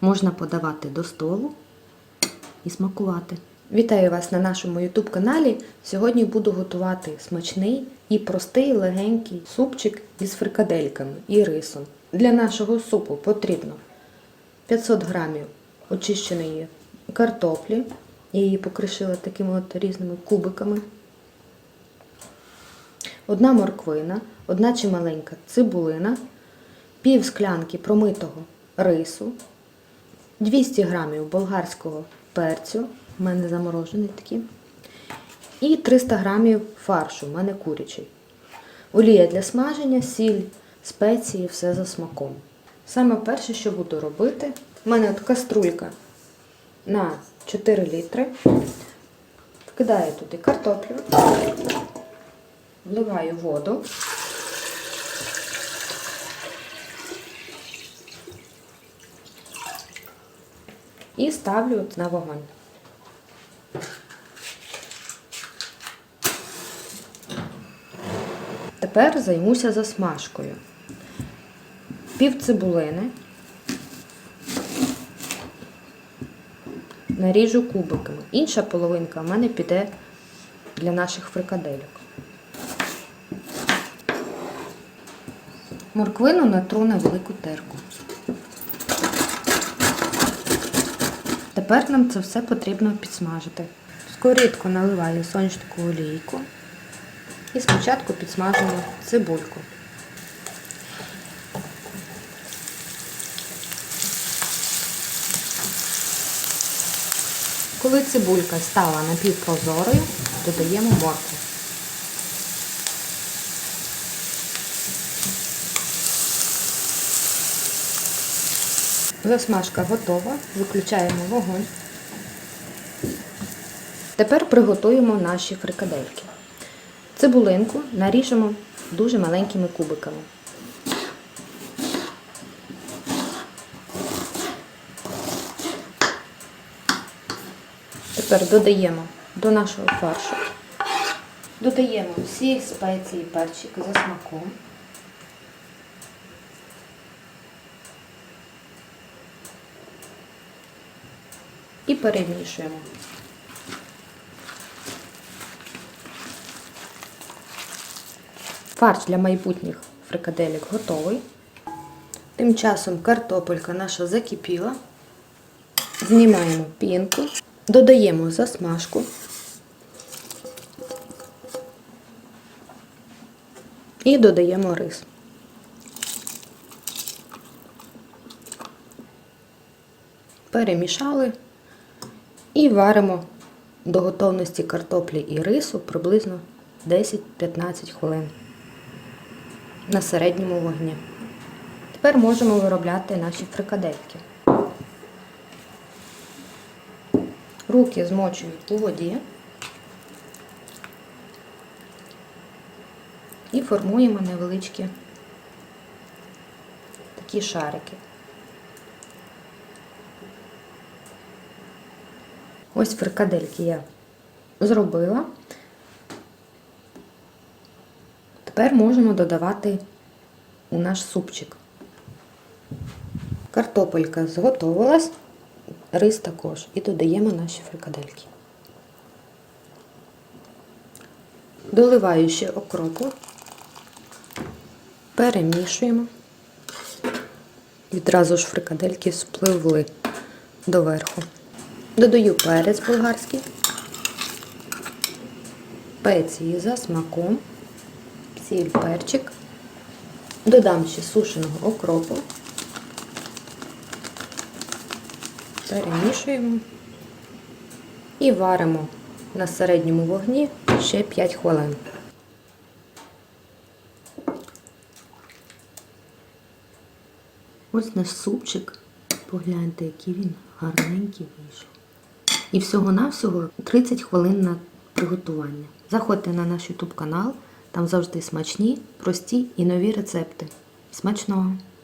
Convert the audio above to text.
Можна подавати до столу і смакувати. Вітаю вас на нашому YouTube каналі. Сьогодні буду готувати смачний і простий легенький супчик із фрикадельками і рисом. Для нашого супу потрібно 500 грамів очищеної картоплі. Я її покришила такими от різними кубиками. Одна морквина, одна чималенька цибулина, пів склянки промитого рису, 200 грамів болгарського перцю, в мене заморожений такий, і 300 грамів фаршу, в мене курячий. Олія для смаження, сіль, спеції, все за смаком. Саме перше, що буду робити, в мене от каструлька на 4 літри. Вкидаю туди картоплю, вливаю воду. І ставлю на вогонь. Тепер займуся засмажкою. Пів цибулини. Наріжу кубиками. Інша половинка в мене піде для наших фрикадельок. Морквину натру на велику терку. Тепер нам це все потрібно підсмажити. Скорідку наливаю сонячну олійку і спочатку підсмажуємо цибульку. Коли цибулька стала напівпрозорою, додаємо моркву. Засмажка готова, виключаємо вогонь. Тепер приготуємо наші фрикадельки. Цибулинку наріжемо дуже маленькими кубиками. Тепер додаємо до нашого фаршу. Додаємо всі спеції перчик за смаком. І перемішуємо. Фарш для майбутніх фрикаделек готовий. Тим часом картопелька наша закипіла. Знімаємо пінку, додаємо засмажку. І додаємо рис. Перемішали і варимо до готовності картоплі і рису приблизно 10-15 хвилин на середньому вогні. Тепер можемо виробляти наші фрикадельки. Руки змочую у воді і формуємо невеличкі такі шарики. Ось фрикадельки я зробила. Тепер можемо додавати у наш супчик. Картопелька зготовилась, рис також. І додаємо наші фрикадельки. Доливаю ще окропу, перемішуємо. Відразу ж фрикадельки спливли доверху. Додаю перець болгарський, спеції за смаком, сіль, перчик, додам ще сушеного окропу, перемішуємо і варимо на середньому вогні ще 5 хвилин. Ось наш супчик. Погляньте, який він гарненький вийшов. І всього-навсього 30 хвилин на приготування. Заходьте на наш YouTube канал, там завжди смачні, прості і нові рецепти. Смачного!